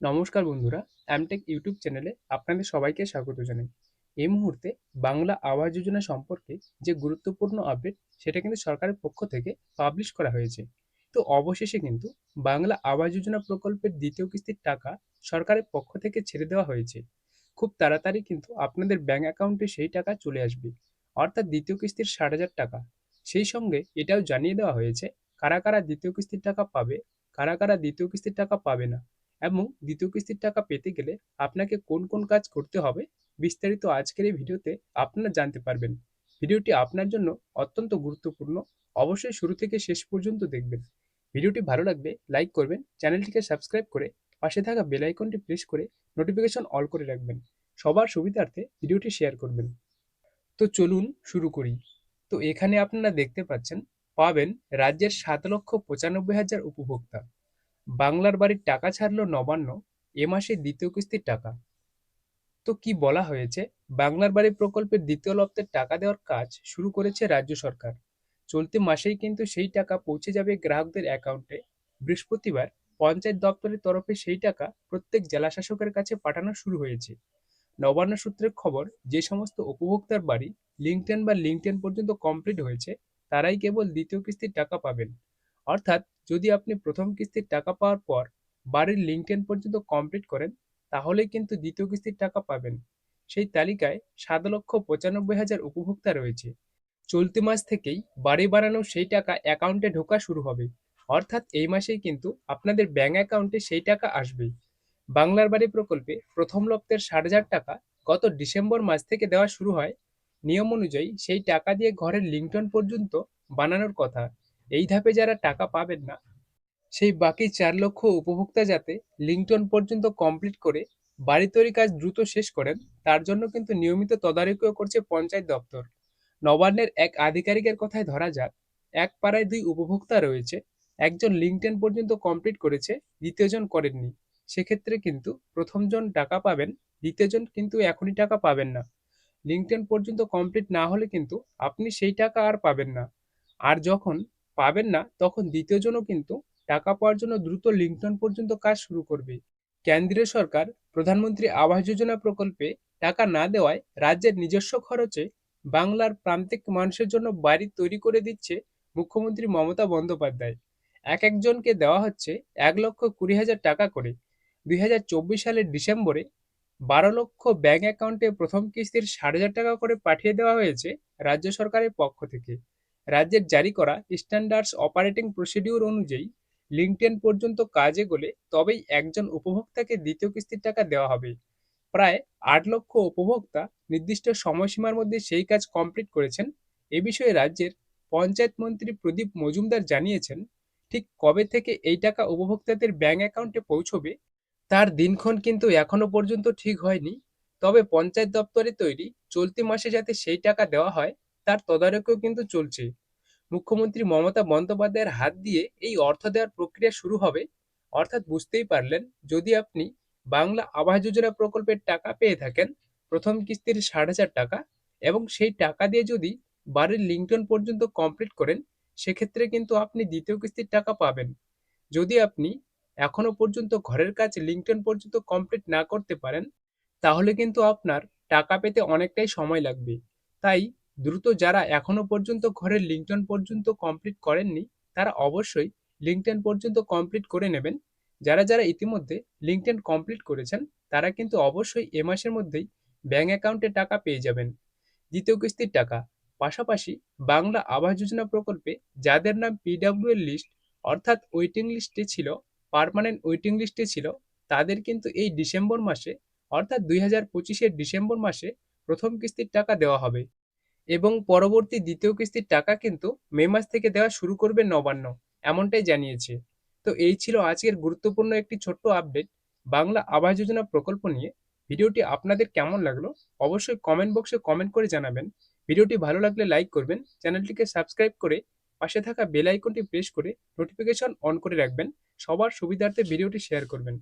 নমস্কার বন্ধুরা Amtech YouTube চ্যানেলে আপনাদের সবাইকে স্বাগত জানাই। এই মুহূর্তে বাংলা আবাস যোজনা সম্পর্কে যে গুরুত্বপূর্ণ আপডেট সেটা কিন্তু সরকারের পক্ষ থেকে পাবলিশ করা হয়েছে। তো অবশেষে কিন্তু বাংলা আবাস যোজনা প্রকল্পের দ্বিতীয় কিস্তির টাকা সরকারের পক্ষ থেকে ছেড়ে দেওয়া হয়েছে। খুব তাড়াতাড়ি কিন্তু আপনাদের ব্যাঙ্ক অ্যাকাউন্টে সেই টাকা চলে আসবে। অর্থাৎ দ্বিতীয় কিস্তির ষাট হাজার টাকা। সেই সঙ্গে এটাও জানিয়ে দেওয়া হয়েছে, কারা কারা দ্বিতীয় কিস্তির টাকা পাবে, কারা কারা দ্বিতীয় কিস্তির টাকা পাবে না। এবং দ্বিতীয় কিস্তির টাকা পেতে গেলে আপনাকে কোন কোন কাজ করতে হবে বিস্তারিত আজকের এই ভিডিওতে আপনারা জানতে পারবেন। ভিডিওটি আপনার জন্য অত্যন্ত গুরুত্বপূর্ণ। অবশ্যই শুরু থেকে শেষ পর্যন্ত দেখবেন। ভিডিওটি ভালো লাগলে লাইক করবেন, চ্যানেলটিকে সাবস্ক্রাইব করে পাশে থাকা বেল আইকনটি প্রেস করে নোটিফিকেশন অল করে রাখবেন। সবার সুবিধার্থে ভিডিওটি শেয়ার করবেন। তো চলুন শুরু করি। তো এখানে আপনারা দেখতে পাচ্ছেন, পাবেন রাজ্যের সাত লক্ষ পঁচানব্বই হাজার উপভোক্তা। বাংলার বাড়ির টাকা ছাড়লো নবান্ন, এ মাসে দ্বিতীয় কিস্তির টাকা। তো কি বলা হয়েছে? বাংলার বাড়ি প্রকল্পের দ্বিতীয় লপ্তের টাকা দেওয়ার কাজ শুরু করেছে রাজ্য সরকার। চলতি মাসেই কিন্তু সেই টাকা পৌঁছে যাবে গ্রাহকদের অ্যাকাউন্টে। বৃহস্পতিবার পঞ্চায়েত দপ্তরের তরফে সেই টাকা প্রত্যেক জেলা শাসকের কাছে পাঠানো শুরু হয়েছে। নবান্ন সূত্রের খবর, যে সমস্ত উপভোক্তার বাড়ি লিঙ্কটেন বা লিঙ্কটেন পর্যন্ত কমপ্লিট হয়েছে, তারাই কেবল দ্বিতীয় কিস্তির টাকা পাবেন। অর্থাৎ যদি আপনি প্রথম কিস্তির টাকা পাওয়ার পর বাড়ির লিঙ্কটেন পর্যন্ত কমপ্লিট করেন, তাহলেই কিন্তু দ্বিতীয় কিস্তির টাকা পাবেন। সেই তালিকায় সাত লক্ষ পঁচানব্বই হাজার উপভোক্তা রয়েছে। চলতি মাস থেকেই বাড়ি বানানো সেই টাকা অ্যাকাউন্টে ঢোকা শুরু হবে। অর্থাৎ এই মাসেই কিন্তু আপনাদের ব্যাঙ্ক অ্যাকাউন্টে সেই টাকা আসবে। বাংলার বাড়ি প্রকল্পে প্রথম লপ্তের ষাট হাজার টাকা গত ডিসেম্বর মাস থেকে দেওয়া শুরু হয়। নিয়ম অনুযায়ী সেই টাকা দিয়ে ঘরের লিঙ্কটন পর্যন্ত বানানোর কথা। এই ধাপে যারা টাকা পাবেন না, সেই বাকি চার লক্ষ উপভোক্তা যাতে লিঙ্কটন পর্যন্ত কমপ্লিট করে বাড়ি তৈরি কাজ দ্রুত শেষ করেন, তার জন্য কিন্তু নিয়মিত তদারকিও করছে পঞ্চায়েত দপ্তর। নবান্নের এক আধিকারিকের কথায় ধরা যাক, এক পাড়ায় দুই উপভোক্তা রয়েছে, একজন লিঙ্কটেন পর্যন্ত কমপ্লিট করেছে, দ্বিতীয়জন করেননি। সেক্ষেত্রে কিন্তু প্রথমজন টাকা পাবেন, দ্বিতীয়জন কিন্তু এখনই টাকা পাবেন না। লিঙ্কটেন পর্যন্ত কমপ্লিট না হলে কিন্তু আপনি সেই টাকা আর পাবেন না। আর যখন পাবেন না, তখন দ্বিতীয়জনও কিন্তু টাকা পাওয়ার জন্য দ্রুত লিঙ্কটন পর্যন্ত কাজ শুরু করবে। কেন্দ্রীয় সরকার, প্রধানমন্ত্রী আবাস যোজনা প্রকল্পে টাকা না দেওয়ায় রাজ্যের নিজস্ব খরচে বাংলার প্রান্তিক মানুষের জন্য বাড়ি তৈরি করে দিচ্ছে মুখ্যমন্ত্রী মমতা বন্দ্যোপাধ্যায়। এক একজনকে দেওয়া হচ্ছে এক লক্ষ কুড়ি হাজার টাকা করে। দুই হাজার চব্বিশ সালের ডিসেম্বরে বারো লক্ষ ব্যাংক অ্যাকাউন্টে প্রথম কিস্তির ষাট হাজার টাকা করে পাঠিয়ে দেওয়া হয়েছে রাজ্য সরকারের পক্ষ থেকে। রাজ্যের জারি করা স্ট্যান্ডার্ডস অপারেটিং প্রসিডিউর অনুযায়ী লিঙ্কটেন পর্যন্ত কাজে গলে তবেই একজন উপভোক্তাকে দ্বিতীয় কিস্তির টাকা দেওয়া হবে। প্রায় আট লক্ষ উপভোক্তা নির্দিষ্ট সময়সীমার মধ্যে সেই কাজ কমপ্লিট করেছেন। এ বিষয়ে রাজ্যের পঞ্চায়েত মন্ত্রী প্রদীপ মজুমদার জানিয়েছেন, ঠিক কবে থেকে এই টাকা উপভোক্তাদের ব্যাংক অ্যাকাউন্টে পৌঁছবে তার দিনক্ষণ কিন্তু এখনও পর্যন্ত ঠিক হয়নি। তবে পঞ্চায়েত দপ্তরে তৈরি চলতি মাসে যাতে সেই টাকা দেওয়া হয় তার তদারকিও কিন্তু চলছে। মুখ্যমন্ত্রী মমতা বন্দ্যোপাধ্যায়ের হাত দিয়ে এই অর্থ দেওয়ার প্রক্রিয়া শুরু হবে। অর্থাৎ বুঝতেই পারলেন, যদি আপনি বাংলা আবাস যোজনা প্রকল্পের টাকা পেয়ে থাকেন, প্রথম কিস্তির ষাট হাজার টাকা, এবং সেই টাকা দিয়ে যদি বাড়ির লিঙ্কটন পর্যন্ত কমপ্লিট করেন, সেক্ষেত্রে কিন্তু আপনি দ্বিতীয় কিস্তির টাকা পাবেন। যদি আপনি এখনও পর্যন্ত ঘরের কাজ লিঙ্কটন পর্যন্ত কমপ্লিট না করতে পারেন, তাহলে কিন্তু আপনার টাকা পেতে অনেকটাই সময় লাগবে। তাই দ্রুত যারা এখনও পর্যন্ত ঘরের লিঙ্কটন পর্যন্ত কমপ্লিট করেননি, তারা অবশ্যই লিঙ্কটেন পর্যন্ত কমপ্লিট করে নেবেন। যারা যারা ইতিমধ্যে লিঙ্কটেন কমপ্লিট করেছেন, তারা কিন্তু অবশ্যই এ মাসের মধ্যেই ব্যাঙ্ক অ্যাকাউন্টে টাকা পেয়ে যাবেন। দ্বিতীয় কিস্তির টাকা। পাশাপাশি বাংলা আবাস যোজনা প্রকল্পে যাদের নাম পিডাব্লিউ এর লিস্ট অর্থাৎ ওয়েটিং লিস্টে ছিল পারমানেন্ট ওয়েটিং লিস্টে ছিল, তাদের কিন্তু এই ডিসেম্বর মাসে, অর্থাৎ দুই হাজার পঁচিশের ডিসেম্বর মাসে প্রথম কিস্তির টাকা দেওয়া হবে। এবং পরবর্তী দ্বিতীয় কিস্তির টাকা কিন্তু মে মাস থেকে দেওয়া শুরু করবে নবান্ন, এমনটাই জানিয়েছে। তো এই ছিল আজকের গুরুত্বপূর্ণ একটি ছোট্ট আপডেট বাংলা আবাস যোজনা প্রকল্প নিয়ে। ভিডিওটি আপনাদের কেমন লাগল অবশ্যই কমেন্ট বক্সে কমেন্ট করে জানাবেন। ভিডিওটি ভালো লাগলে লাইক করবেন, চ্যানেলটিকে সাবস্ক্রাইব করে পাশে থাকা বেল আইকনটি প্রেস করে নোটিফিকেশন অন করে রাখবেন। সবার সুবিধার্থে ভিডিওটি শেয়ার করবেন।